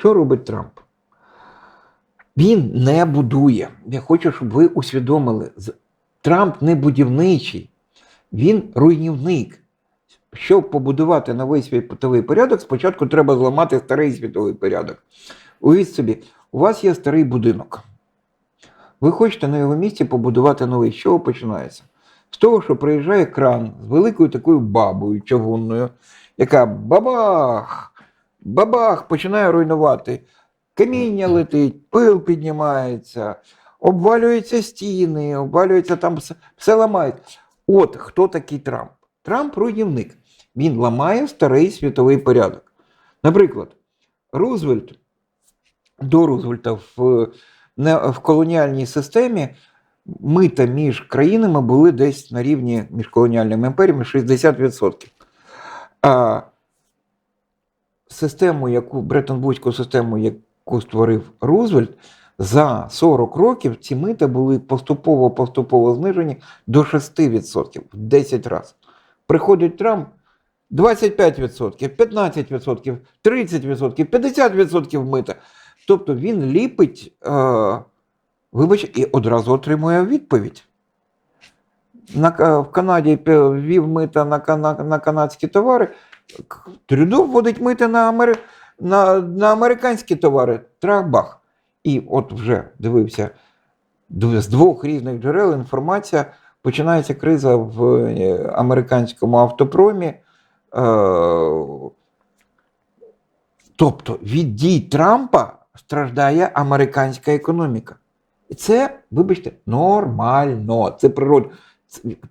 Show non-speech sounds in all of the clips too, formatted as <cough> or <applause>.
Що робить Трамп? Він не будує. Я хочу, щоб ви усвідомили. Трамп не будівничий, він руйнівник. Щоб побудувати новий світовий порядок, спочатку треба зламати старий світовий порядок. Уявіть собі, у вас є старий будинок. Ви хочете на його місці побудувати новий. З чого починається? З того, що приїжджає кран з великою такою бабою чавунною, яка бабах, бабах починає руйнувати. Каміння летить, пил піднімається, обвалюються стіни, обвалюється там все, все ламають. От хто такий Трамп? Трамп руйнівник. Він ламає старий світовий порядок. Наприклад, Рузвельт до Рузвельта в, в колоніальній системі мита між країнами були десь на рівні між колоніальними імперіями 60%. А систему, яку Бреттон-Вудську систему, яку створив Рузвельт, за 40 років ці мита були поступово-поступово знижені до 6%, в 10 разів. Приходить Трамп 25%, 15%, 30%, 50% мита. Тобто він ліпить, е, вибач, і одразу отримує відповідь. На, в Канаді ввів мита на, кана- на канадські товари. Трюдо вводить мита на, амери, на, на американські товари. Трах-бах. І от вже дивився з двох різних джерел інформація. Починається криза в е, американському автопромі. Е, Тобто від дій Трампа страждає американська економіка. І це, вибачте, нормально. Це природа.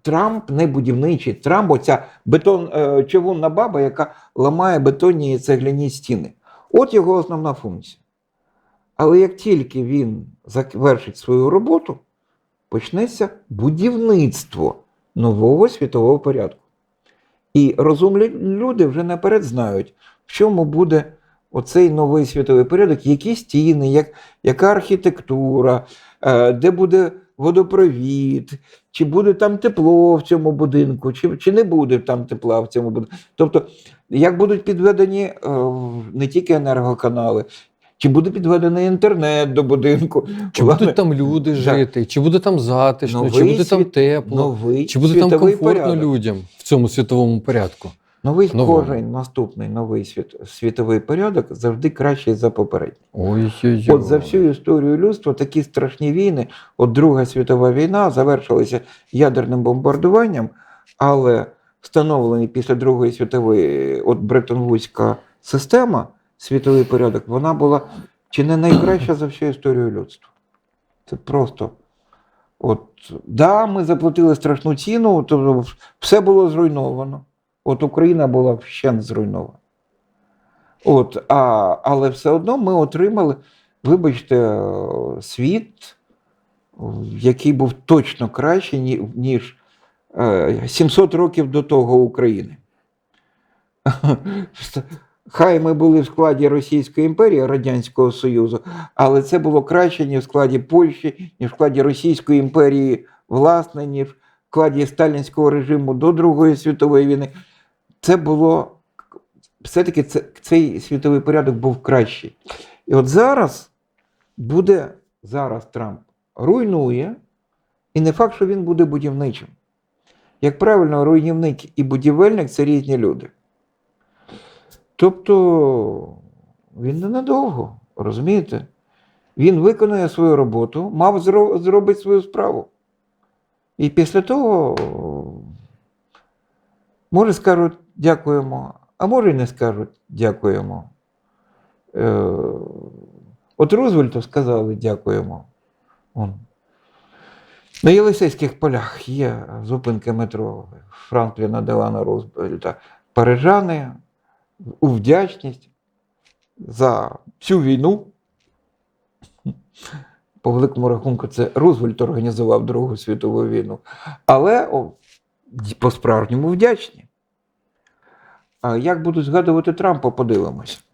Трамп не будівничий. Трамп оця бетон, е, човунна баба, яка ламає бетонні і цегляні стіни. От його основна функція. Але як тільки він завершить свою роботу, почнеться будівництво нового світового порядку. І розумні люди вже наперед знають, в чому буде оцей новий світовий порядок, які стіни, як, яка архітектура, е, де буде водопровід, чи буде там тепло в цьому будинку, чи, чи не буде там тепла в цьому будинку. Тобто, як будуть підведені е, не тільки енергоканали, чи буде підведений інтернет до будинку. Чи Власне, будуть там люди жити, чи буде там затишно, чи Новий буде там тепло, новий чи буде там комфортно порядок. людям в цьому світовому порядку? Новий Новому. кожен наступний новий світ, світовий порядок завжди кращий за попередній. Ой-ой-ой. От за всю історію людства такі страшні війни, от Друга світова війна завершилася ядерним бомбардуванням, але встановлений після Другої світової от Бреттон-Вудська система, світовий порядок, вона була чи не найкраща за всю історію людства. Це просто. От, да, ми заплатили страшну ціну, то все було зруйновано. От Україна була вщент зруйнована. От, а, але все одно ми отримали, вибачте, е, світ, який був точно кращий, ніж е, 700 років до того України. <laughs> Хай ми були в складі Російської імперії, Радянського Союзу, але це було краще, ніж в складі Польщі, ніж в складі Російської імперії, власне, ніж в складі сталінського режиму до Другої світової війни. Це було все-таки це, цей світовий порядок був кращий. І от зараз буде зараз Трамп руйнує, і не факт, що він буде будівничим. Як правильно, руйнівник і будівельник це різні люди. Тобто він ненадовго, розумієте? Він виконує свою роботу, мав зро- зробити свою справу. І після того, може, скажуть дякуємо, а може і не скажуть дякуємо. Е, от Рузвельту сказали дякуємо. Он. На Єлисейських полях є зупинки метро Франкліна Делана Рузвельта. Парижани у вдячність за всю війну. По великому рахунку, це Рузвельт організував Другу світову війну. Але по-справжньому вдячні. Як будуть згадувати Трампа, подивимось.